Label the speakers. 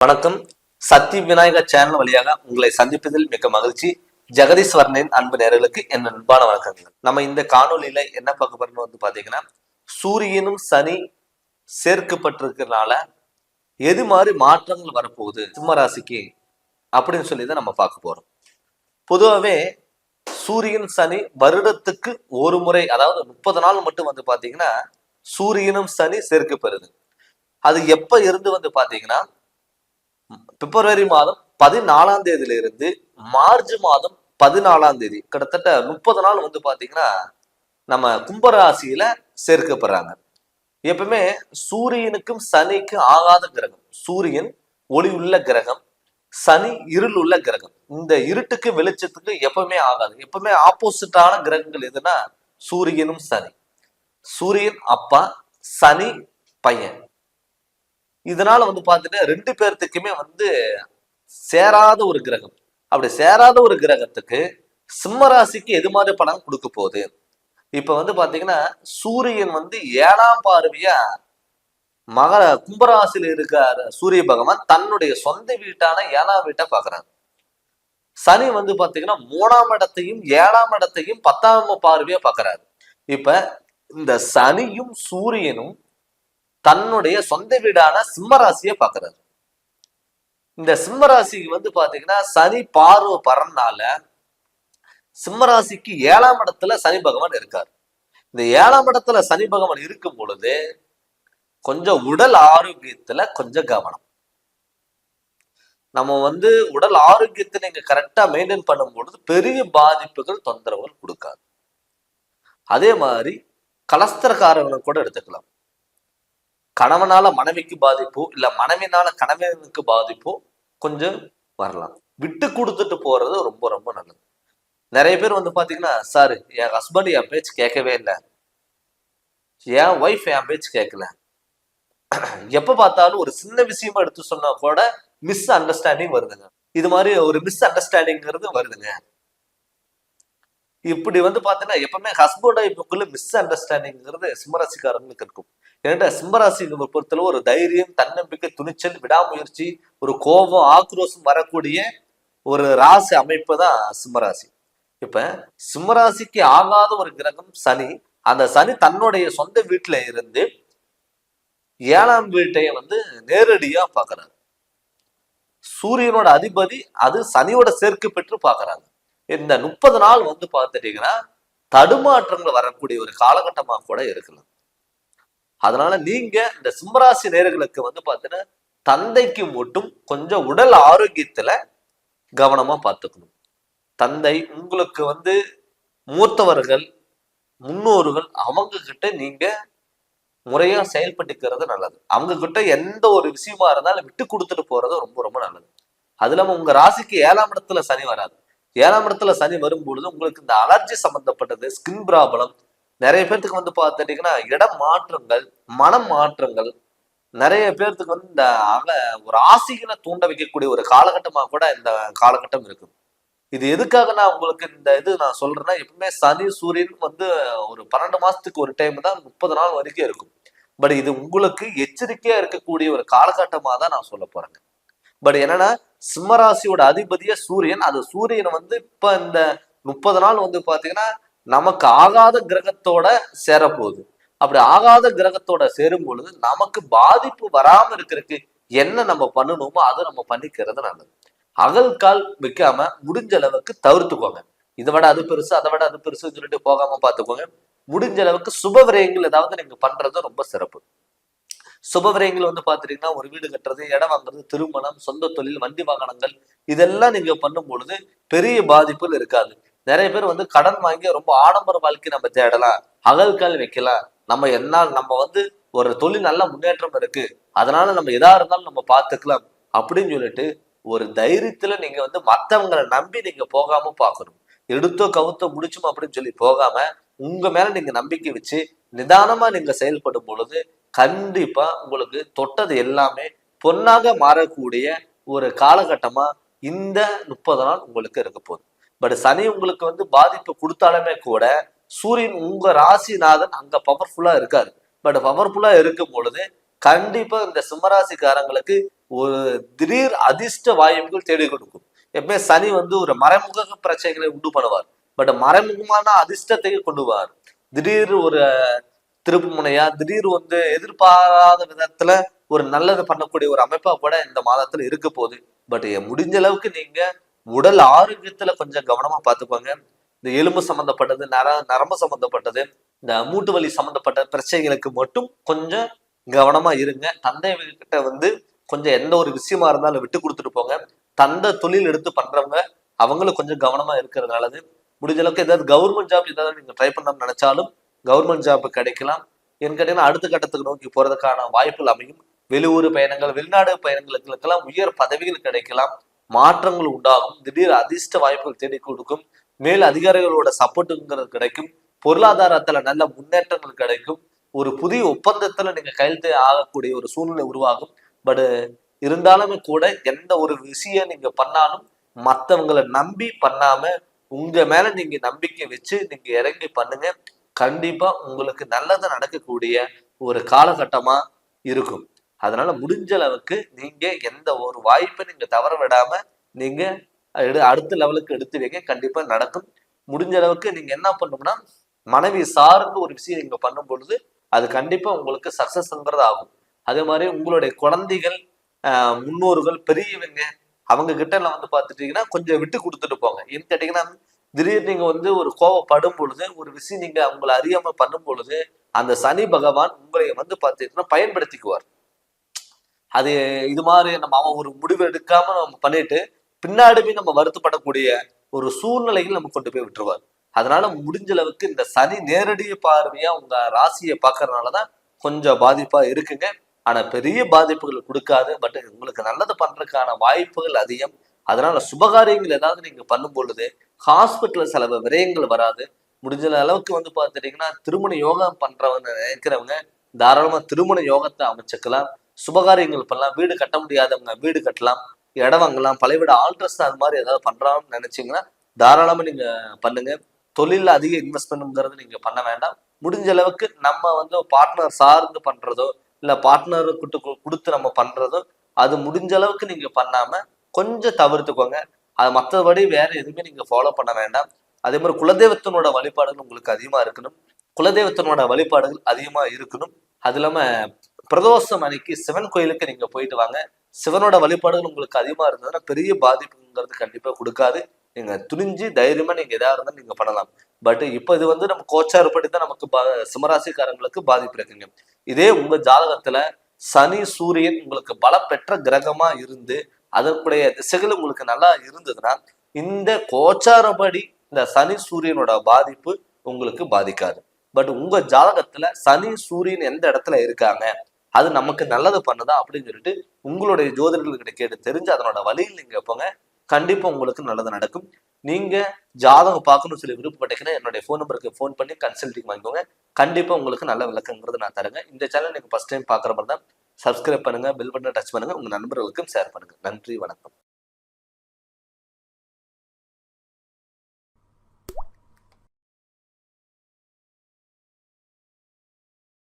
Speaker 1: வணக்கம். சக்தி விநாயகர் சேனல் வழியாக உங்களை சந்திப்பதில் மிக்க மகிழ்ச்சி. ஜெகதீஸ்வரனின் அன்பு நேர்களுக்கு என் அன்பான வணக்கங்கள். நம்ம இந்த காணொலியில என்ன பார்க்க போறோம்னு வந்து பாத்தீங்கன்னா சூரியனும் சனி சேர்க்கப்பட்டிருக்கிறதுனால எது மாதிரி மாற்றங்கள் வரப்போகுது சிம்ம ராசிக்கு அப்படின்னு சொல்லி தான் நம்ம பார்க்க போறோம். பொதுவாகவே சூரியன் சனி வருடத்துக்கு ஒரு முறை அதாவது முப்பது நாள் மட்டும் வந்து பாத்தீங்கன்னா சூரியனும் சனி சேர்க்கப்படுது. அது எப்ப இருந்து வந்து பாத்தீங்கன்னா பிப்ரவரி மாதம் பதினாலாம் தேதியில இருந்து மார்ச் மாதம் பதினாலாம் தேதி கிட்டத்தட்ட முப்பது நாள் வந்து பாத்தீங்கன்னா நம்ம கும்பராசியில சேர்க்கப்படுறாங்க. எப்பவுமே சூரியனுக்கும் சனிக்கும் ஆகாத கிரகம். சூரியன் ஒளி உள்ள கிரகம் சனி இருள் உள்ள கிரகம். இந்த இருட்டுக்கு வெளிச்சத்துக்கு எப்பவுமே ஆகாது. எப்பவுமே ஆப்போசிட்டான கிரகங்கள் எதுனா சூரியனும் சனி. சூரியன் அப்பா சனி பையன். இதனால வந்து பார்த்துட்டு ரெண்டு பேர்த்துக்குமே வந்து சேராத ஒரு கிரகம். அப்படி சேராத ஒரு கிரகத்துக்கு சிம்ம ராசிக்கு எது மாதிரி பலன் கொடுக்க போகுது? இப்ப வந்து பாத்தீங்கன்னா சூரியன் வந்து ஏழாம் பார்வையா மகர கும்பராசியில் இருக்கிற சூரிய பகவான். தன்னுடைய சொந்த வீட்டான ஏழாம் வீட்டை பாக்குறாங்க சனி வந்து பாத்தீங்கன்னா மூணாம் இடத்தையும் ஏழாம் இடத்தையும் பத்தாம் பார்வையா பாக்குறாரு. இப்ப இந்த சனியும் சூரியனும் தன்னுடைய சொந்த வீடான சிம்மராசியை பாக்குறாரு இந்த சிம்மராசிக்கு வந்து பாத்தீங்கன்னா சனி பார்வை பரனால சிம்மராசிக்கு ஏழாம் இடத்துல சனி பகவான் இருக்கார். இந்த ஏழாம் இடத்துல சனி பகவான் இருக்கும் பொழுது கொஞ்சம் உடல் ஆரோக்கியத்துல கொஞ்சம் கவனம். நம்ம வந்து உடல் ஆரோக்கியத்தை நீங்க கரெக்டா மெயின்டைன் பண்ணும் பொழுது பெரிய பாதிப்புகள் தொந்தரவுகள் கொடுக்காது. அதே மாதிரி கலஸ்தரக்காரங்களை கூட எடுத்துக்கலாம். கணவனால மனைவிக்கு பாதிப்போ இல்ல மனைவினால கணவனுக்கு பாதிப்போ கொஞ்சம் வரலாம். விட்டு கொடுத்துட்டு போறது ரொம்ப ரொம்ப நல்லது. நிறைய பேர் வந்து பாத்தீங்கன்னா சார் என் ஹஸ்பண்ட் என் பேச்சு கேட்கவே இல்லை. என் ஒய்ஃப் என் பேச்சு கேட்கல. எப்ப பார்த்தாலும் ஒரு சின்ன விஷயமா எடுத்து சொன்னா கூட மிஸ் அண்டர்ஸ்டாண்டிங் வருதுங்க. இது மாதிரி ஒரு மிஸ் அண்டர்ஸ்டாண்டிங்கிறது வருதுங்க. இப்படி வந்து பாத்தீங்கன்னா எப்பவுமே ஹஸ்பண்ட் ஒய்ஃபுக்குள்ள மிஸ் அண்டர்ஸ்டாண்டிங்கிறது சிம்மராசிக்காரங்களுக்கு இருக்கும். ஏன்னா சிம்மராசி பொறுத்தளவு ஒரு தைரியம் தன்னம்பிக்கை துணிச்சல் விடாமுயற்சி ஒரு கோபம் ஆக்ரோஷம் வரக்கூடிய ஒரு ராசி அமைப்பு தான் சிம்மராசி. இப்ப சிம்மராசிக்கு ஆகாத ஒரு கிரகம் சனி. அந்த சனி தன்னுடைய சொந்த வீட்டுல இருந்து ஏழாம் வீட்டை வந்து நேரடியா பாக்குறாரு சூரியனோட அதிபதி அது சனியோட சேர்க்கை பெற்று பாக்குறாங்க இந்த முப்பது நாள் வந்து பார்த்துட்டீங்கன்னா தடுமாற்றங்கள் வரக்கூடிய ஒரு காலகட்டமா கூட இருக்கலாம். அதனால நீங்க இந்த சிம்மராசி நேர்களுக்கு வந்து பாத்தீங்கன்னா தந்தைக்கு மட்டும் கொஞ்சம் உடல் ஆரோக்கியத்துல கவனமா பார்த்துக்கணும் தந்தை உங்களுக்கு வந்து மூத்தவர்கள் முன்னோர்கள் அவங்க கிட்ட நீங்க முறையா செயல்பட்டுக்கிறது நல்லது. அவங்க கிட்ட எந்த ஒரு விஷயமா இருந்தாலும் விட்டு கொடுத்துட்டு போறது ரொம்ப ரொம்ப நல்லது. அது இல்லாம உங்க ராசிக்கு ஏழாம் இடத்துல சனி வராது. ஏழாம் இடத்துல சனி வரும்பொழுது உங்களுக்கு இந்த அலர்ஜி சம்பந்தப்பட்டது ஸ்கின் ப்ராப்ளம் நிறைய பேர்த்துக்கு வந்து பார்த்துட்டீங்கன்னா இடம் மாற்றங்கள் மனம் மாற்றங்கள் நிறைய பேர்த்துக்கு வந்து இந்த அக ஒரு ஆசைகளை தூண்ட வைக்கக்கூடிய ஒரு காலகட்டமாக கூட இந்த காலகட்டம் இருக்கு. இது எதுக்காக நான் உங்களுக்கு இந்த இது நான் சொல்றேன்னா எப்பவுமே சனி சூரியன் வந்து ஒரு பன்னெண்டு மாசத்துக்கு ஒரு டைம் தான் முப்பது நாள் வரைக்கும் இருக்கும். பட் இது உங்களுக்கு எச்சரிக்கையா இருக்கக்கூடிய ஒரு காலகட்டமாக தான் நான் சொல்ல போறேங்க. பட் என்னன்னா சிம்மராசியோட அதிபதிய சூரியன். அது சூரியன் வந்து இப்ப இந்த முப்பது நாள் வந்து பாத்தீங்கன்னா நமக்கு ஆகாத கிரகத்தோட சேரப்போகுது. அப்படி ஆகாத கிரகத்தோட சேரும் பொழுது நமக்கு பாதிப்பு வராம இருக்கிறதுக்கு என்ன நம்ம பண்ணணுமோ அதை நம்ம பண்ணிக்கிறது நல்லது. அகல் கால் வைக்காம முடிஞ்ச அளவுக்கு தவிர்த்துக்கோங்க. இதை விட அது பெருசு அதை விட அது பெருசுன்னு சொல்லிட்டு போகாம பார்த்துக்கோங்க. முடிஞ்ச அளவுக்கு சுப விரயங்கள் ஏதாவது நீங்க பண்றது ரொம்ப சிறப்பு. சுப விரயங்கள் வந்து பாத்துட்டீங்கன்னா ஒரு வீடு கட்டுறது இடம் வாங்குறது திருமணம் சொந்த தொழில் வண்டி வாகனங்கள் இதெல்லாம் நீங்க பண்ணும் பொழுது பெரிய பாதிப்புகள் இருக்காது. நிறைய பேர் வந்து கடன் வாங்கி ரொம்ப ஆடம்பர வாழ்க்கை நம்ம தேடலாம் அகல்கால் வைக்கலாம். நம்ம என்ன நம்ம வந்து ஒரு தொழில் நல்ல முன்னேற்றம் இருக்கு. அதனால நம்ம எதா இருந்தாலும் நம்ம பார்த்துக்கலாம் அப்படின்னு சொல்லிட்டு ஒரு தைரியத்துல நீங்க வந்து மத்தவங்களை நம்பி நீங்க போகாம பார்க்கணும். எடுத்தோ கவுத்தோ முடிச்சுமோ அப்படின்னு சொல்லி போகாம உங்க மேல நீங்க நம்பிக்கை வச்சு நிதானமா நீங்க செயல்படும் பொழுது கண்டிப்பா உங்களுக்கு தொட்டது எல்லாமே பொன்னாக மாறக்கூடிய ஒரு காலகட்டமா இந்த முப்பது நாள் உங்களுக்கு இருக்க போகுது. பட் சனி உங்களுக்கு வந்து பாதிப்பு கொடுத்தாலுமே கூட சூரியன் உங்க ராசிநாதன் அங்க பவர்ஃபுல்லா இருக்காரு. பட் பவர்ஃபுல்லா இருக்கும் பொழுது கண்டிப்பா இந்த சிம்மராசிக்காரங்களுக்கு ஒரு திடீர் அதிர்ஷ்ட வாய்ப்புகள் தேடி கொடுக்கும். எப்பவுமே சனி வந்து ஒரு மறைமுக பிரச்சனைகளை உண்டு பண்ணுவார். பட் மறைமுகமான அதிர்ஷ்டத்தை கொண்டு திடீர் ஒரு திருப்பு முனையா திடீர் வந்து எதிர்பாராத விதத்துல ஒரு நல்லது பண்ணக்கூடிய ஒரு அமைப்பா கூட இந்த மாதத்துல இருக்க போகுது. பட் முடிஞ்ச அளவுக்கு நீங்க உடல் ஆரோக்கியத்துல கொஞ்சம் கவனமா பார்த்துக்கோங்க இந்த எலும்பு சம்பந்தப்பட்டது நர நரம்பு சம்பந்தப்பட்டது இந்த மூட்டு வலி சம்பந்தப்பட்ட பிரச்சனைகளுக்கு மட்டும் கொஞ்சம் கவனமா இருங்க. தந்தை கிட்ட வந்து கொஞ்சம் எந்த ஒரு விஷயமா இருந்தாலும் விட்டு கொடுத்துட்டு போங்க. தந்தை தொழில் எடுத்து பண்றவங்க அவங்களும் கொஞ்சம் கவனமா இருக்கிறதுனாலது முடிஞ்ச அளவுக்கு ஏதாவது கவர்மெண்ட் ஜாப் ஏதாவது நீங்க ட்ரை பண்ணணும்னு நினைச்சாலும் கவர்மெண்ட் ஜாப் கிடைக்கலாம். ஏன்னு கேட்டீங்கன்னா அடுத்த கட்டத்துக்கு நோக்கி போறதுக்கான வாய்ப்புகள் அமையும். வெளியூர் பயணங்கள் வெளிநாடு பயணங்களுக்கெல்லாம் உயர் பதவிகள் கிடைக்கலாம். மாற்றங்கள் உண்டாகும். திடீர் அதிர்ஷ்ட வாய்ப்புகள் தேடி கொடுக்கும். மேல் அதிகாரிகளோட சப்போர்ட்டுங்கிறது கிடைக்கும். பொருளாதாரத்துல நல்ல முன்னேற்றங்கள் கிடைக்கும். ஒரு புதிய ஒப்பந்தத்துல நீங்க கையெழுத்து ஆகக்கூடிய ஒரு சூழ்நிலை உருவாகும். பட் இருந்தாலுமே கூட எந்த ஒரு விஷயம் நீங்க பண்ணாலும் மத்தவங்களை நம்பி பண்ணாம உங்க மேல நீங்க நம்பிக்கை வச்சு நீங்க இறங்கி பண்ணுங்க. கண்டிப்பா உங்களுக்கு நல்லது நடக்கக்கூடிய ஒரு காலகட்டமா இருக்கும். அதனால முடிஞ்ச அளவுக்கு நீங்க எந்த ஒரு வாய்ப்பை நீங்க தவற விடாம நீங்க எடு அடுத்த லெவலுக்கு எடுத்து வைங்க. கண்டிப்பா நடக்கும். முடிஞ்ச அளவுக்கு நீங்க என்ன பண்ணணும்னா மனைவி சார்ந்து ஒரு விஷயம் நீங்க பண்ணும் பொழுது அது கண்டிப்பா உங்களுக்கு சக்சஸ்ங்கிறது ஆகும். அதே மாதிரி உங்களுடைய குழந்தைகள் முன்னோர்கள் பெரியவங்க அவங்க கிட்ட எல்லாம் வந்து பார்த்துட்டீங்கன்னா கொஞ்சம் விட்டு கொடுத்துட்டு போங்க. ஏன்னு கேட்டீங்கன்னா திடீர்னு நீங்க வந்து ஒரு கோவப்படும் பொழுது ஒரு விஷயம் நீங்க அவங்களை அறியாம பண்ணும் பொழுது அந்த சனி பகவான் உங்களை வந்து பார்த்துட்டு பயன்படுத்திக்குவார். அது இது மாதிரி நம்ம அவன் ஒரு முடிவு எடுக்காம நம்ம பண்ணிட்டு பின்னாடிமே நம்ம வருத்தப்படக்கூடிய ஒரு சூழ்நிலையில் நம்ம கொண்டு போய் விட்டுருவார். அதனால முடிஞ்ச அளவுக்கு இந்த சனி நேரடிய பார்வையா உங்க ராசியை பார்க்கறதுனாலதான் கொஞ்சம் பாதிப்பா இருக்குங்க. ஆனா பெரிய பாதிப்புகள் கொடுக்காது. பட் உங்களுக்கு நல்லது பண்றதுக்கான வாய்ப்புகள் அதிகம். அதனால சுபகாரியங்கள் ஏதாவது நீங்க பண்ணும் பொழுது ஹாஸ்பிட்டல் செலவு விரயங்கள் வராது. முடிஞ்ச அளவுக்கு வந்து பார்த்துட்டீங்கன்னா திருமண யோகம் பண்றவங்க நினைக்கிறவங்க தாராளமா திருமண யோகத்தை அமைச்சுக்கலாம். சுபகாரியங்கள் பண்ணலாம் வீடு கட்ட முடியாதவங்க வீடு கட்டலாம் இடம் வாங்கலாம் பழைய வீடு ஆல்ட்ரஸ் அது மாதிரி ஏதாவது பண்றான்னு நினைச்சீங்கன்னா தாராளமா நீங்க பண்ணுங்க. தொழில அதிக இன்வெஸ்ட்மெண்ட்ங்கிறது நீங்க பண்ண வேண்டாம். முடிஞ்ச அளவுக்கு நம்ம வந்து பார்ட்னர் சார்ந்து பண்றதோ இல்ல பார்ட்னர் கொடுத்து கொடுத்து நம்ம பண்றதோ அது முடிஞ்ச அளவுக்கு நீங்க பண்ணாம கொஞ்சம் தவிர்த்துக்கோங்க. அது மற்றபடி வேற எதுவுமே நீங்க ஃபாலோ பண்ண வேண்டாம். அதே மாதிரி குலதெய்வத்தினோட வழிபாடுகள் உங்களுக்கு அதிகமா இருக்கணும். குலதெய்வத்தினோட வழிபாடுகள் அதிகமா இருக்கணும். அது இல்லாம பிரதோஷம் அன்னைக்கு சிவன் கோயிலுக்கு நீங்க போயிட்டு வாங்க. சிவனோட வழிபாடுகள் உங்களுக்கு அதிகமா இருந்ததுன்னா பெரிய பாதிப்புங்கிறது கண்டிப்பா கொடுக்காது. நீங்க துணிஞ்சு தைரியமா நீங்க எதா இருந்தாலும் நீங்க பண்ணலாம். பட் இப்ப இது வந்து நம்ம கோச்சாரப்படி தான் நமக்கு பா சிம்மராசிக்காரங்களுக்கு பாதிப்பு இருக்குங்க. இதே உங்க ஜாதகத்துல சனி சூரியன் உங்களுக்கு பல பெற்ற கிரகமா இருந்து அதற்குடைய திசைகள் உங்களுக்கு நல்லா இருந்ததுன்னா இந்த கோச்சாரப்படி இந்த சனி சூரியனோட பாதிப்பு உங்களுக்கு பாதிக்காது. பட் உங்க ஜாதகத்துல சனி சூரியன் எந்த இடத்துல இருக்காங்க? அது நமக்கு நல்லது பண்ணுதா அப்படின்னு சொல்லிட்டு உங்களுடைய ஜோதிடர்கிட்ட கேட்டு தெரிஞ்சு அதனோட வழியில் நீங்க போங்க. கண்டிப்பா உங்களுக்கு நல்லது நடக்கும். நீங்க ஜாதகம் பார்க்கணும்னு சொல்லி விருப்பப்பட்டீங்கன்னா என்னுடைய ஃபோன் நம்பருக்கு ஃபோன் பண்ணி கன்சல்டிங் வாங்கிக்கோங்க. கண்டிப்பா உங்களுக்கு நல்ல விளக்கங்கிறது நான் தருங்க. இந்த சேனல் நீங்க ஃபர்ஸ்ட் டைம் பாக்குற மாதிரி தான் சப்ஸ்கிரைப் பண்ணுங்க பெல் பட்டனை டச் பண்ணுங்க உங்க நண்பர்களுக்கும் ஷேர் பண்ணுங்க. நன்றி வணக்கம்.